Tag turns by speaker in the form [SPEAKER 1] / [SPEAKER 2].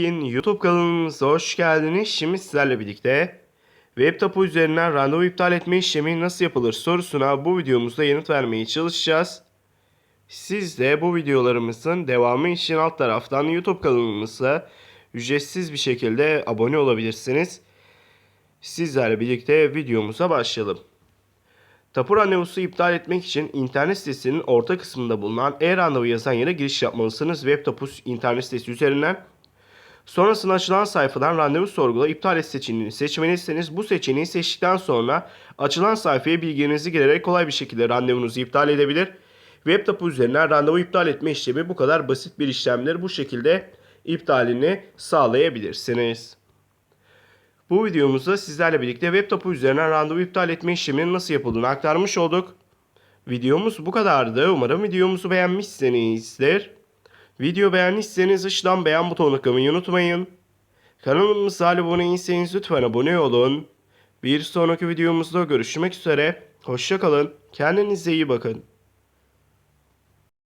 [SPEAKER 1] Beyin YouTube kanalımıza hoş geldiniz. Şimdi sizlerle birlikte web tapu üzerinden randevu iptal etme işlemi nasıl yapılır sorusuna bu videomuzda yanıt vermeye çalışacağız. Siz de bu videolarımızın devamı için alt taraftan YouTube kanalımıza ücretsiz bir şekilde abone olabilirsiniz. Sizlerle birlikte videomuza başlayalım. Tapu randevusu iptal etmek için internet sitesinin orta kısmında bulunan e-randevu yazan yere giriş yapmalısınız web tapu internet sitesi üzerinden. Sonrasında açılan sayfadan randevu sorgula iptal et seçeneğini seçmelisiniz. Bu seçeneği seçtikten sonra açılan sayfaya bilgilerinizi girerek kolay bir şekilde randevunuzu iptal edebilir. Web tapu üzerinden randevu iptal etme işlemi bu kadar basit bir işlemdir. Bu şekilde iptalini sağlayabilirsiniz. Bu videomuzda sizlerle birlikte web tapu üzerinden randevu iptal etme işleminin nasıl yapıldığını aktarmış olduk. Videomuz bu kadardı. Umarım videomuzu beğenmişsinizdir. Video beğendiyseniz aşağıdan beğen butonuna tıklamayı unutmayın. Kanalımıza abone değilseniz lütfen abone olun. Bir sonraki videomuzda görüşmek üzere. Hoşçakalın. Kendinize iyi bakın.